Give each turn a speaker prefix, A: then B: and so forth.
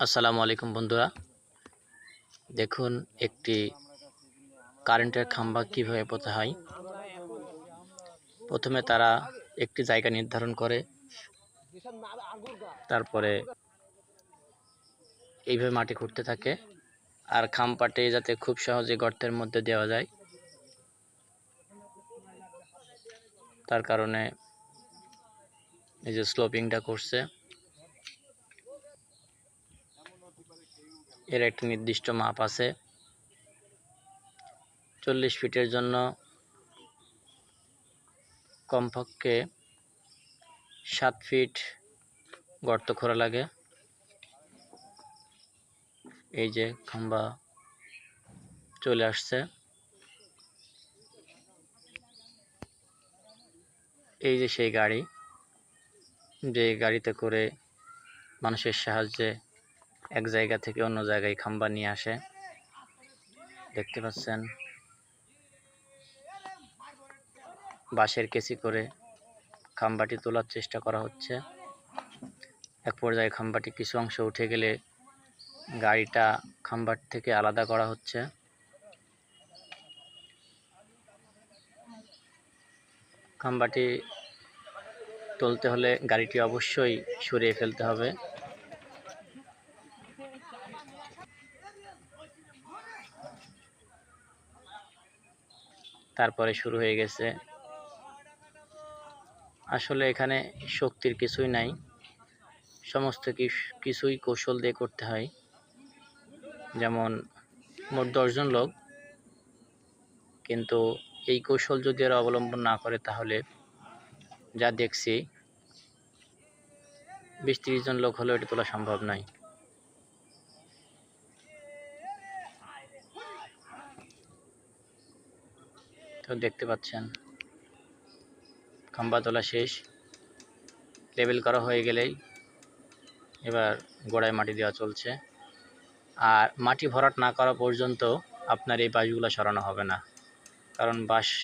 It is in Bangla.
A: আসসালামু আলাইকুম বন্ধুরা। দেখুন একটি কারেন্টের খাম্বা কীভাবে পোতা হয়। প্রথমে তারা একটি জায়গা নির্ধারণ করে। তারপরে এইভাবে মাটি খুঁড়তে থাকে। আর খাম্পাটে যাতে খুব সহজে গর্তের মধ্যে দেওয়া যায়। তার কারণে এই যে স্লোপিংটা করছে। এর একটা নির্দিষ্ট মাপ আছে। চল্লিশ ফিটের জন্য কমপক্ষে সাত ফিট গর্ত খোঁড়া লাগে। এই যে খাম্বা চলে আসছে। এই যে সেই গাড়ি, যে গাড়িতে করে মানুষের সাহায্যে এক জায়গা থেকে অন্য জায়গায় খাম্বা নিয়ে আসে। দেখতে পাচ্ছেন? বাঁশের কেসি করে খাম্বাটি তোলার চেষ্টা করা হচ্ছে। এক পর্যায়ে খাম্বাটি কিছু অংশ উঠে গেলে গাড়িটা খাম্বার থেকে আলাদা করা হচ্ছে। খাম্বাটি তুলতে হলে গাড়িটি অবশ্যই সরিয়ে ফেলতে হবে। তারপরে শুরু হয়ে গেছে। আসলে এখানে শক্তির কিছুই নাই। সমস্ত কিছুই কৌশল দিয়ে করতে হয়। যেমন মোট দশজন লোক। কিন্তু এই কৌশল যদি এরা অবলম্বন না করে তাহলে যা দেখছি, বিশ তিরিশ জন লোক হলেও এটা তোলা সম্ভব নয়। তো দেখতে পাচ্ছেন। খাম্বা তোলা শেষ। লেবেল করা হয়ে গেলেই এবার গোড়ায় মাটি দেওয়া চলছে। আর মাটি ভরাট না করা পর্যন্ত আপনার এই বাঁশগুলো সরানো হবে না। কারণ বাঁশ